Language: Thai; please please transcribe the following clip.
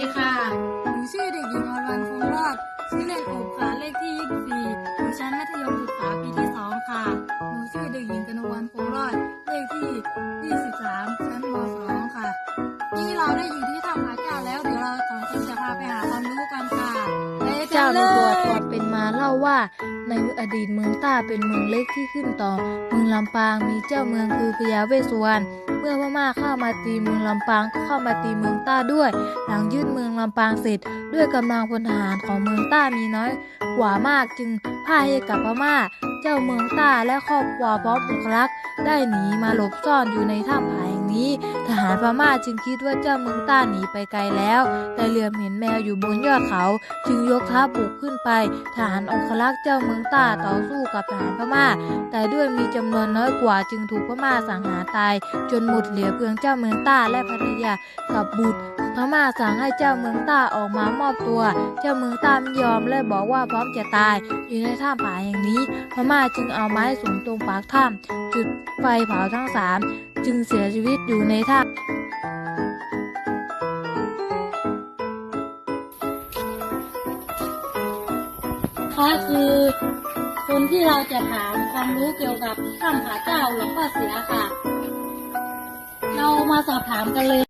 ีค่ะ หนูชื่อเด็กหญิงอรวรรณคงรอด ชื่อเล่นอุบค่ะ เลขที่ 24อยู่ชั้นมัธยมศึกษาปีที่ 2 ค่ะ หนูชื่อเด็กหญิงกนวันคงรอด เลขที่ 23 ชั้นม .2 ค่ะ นี่เราได้อยู่ที่ทำผาแก้วแล้ว เดี๋ยวเราสองคนจะพาไปหาความรู้กันค่ะ ไปเจ้าหนูบวชก่อ เล่าว่า ในอดีตเมืองต้าเป็นเมืองเล็กที่ขึ้นต่อ เมืองลำปางมีเจ้าเมืองคือพญาเวสสุวรรณเมื่อพม่าเข้ามาตีเมืองลำปางก็เข้ามาตีเมืองต้าด้วย หลังยึดเมืองลำปางเสร็จ ด้วยกำลังพลทหารของเมืองต้ามีน้อยกว่ามากจึงพ่ายให้กับพม่า เจ้าเมืองต้าและครอบครัวพร้อมอุกรักษ์ได้หนีมาหลบซ่อนอยู่ในถ้ำผาแห่ง นี้ ทหารพม่าจึงคิดว่าเจ้าเมืองต้าหนีไปไกลแล้ว แต่เหลือมเห็นแมวอยู่บนยอดเขา จึงยกทัพบุกขึ้นไป ทหารองครักษ์เจ้าเมืองต้าต่อสู้กับทหารพม่า แต่ด้วยมีจำนวนน้อยกว่าจึงถูกพม่าสังหารตาย จนหมดเหลือเพียงเจ้าเมืองต้าและภรรยากับบุตรพม่าสั่งให้เจ้าเมืองต้าออกมามอบตัว เจ้าเมืองต้าไม่ยอมและบอกว่าพร้อมจะตาย อยู่ในถ้ำผาแห่งนี้ พม่าจึงเอาไม้สูงตรงปากถ้ำจุดไฟเผาทั้งสาม จึงเสียชีวิตอยู่ในท่าค่ะคือคนที่เราจะถามความรู้เกี่ยวกับถ้ำผาเจ้าหลวงพ่อเสียค่ะ เรามาสอบถามกันเลย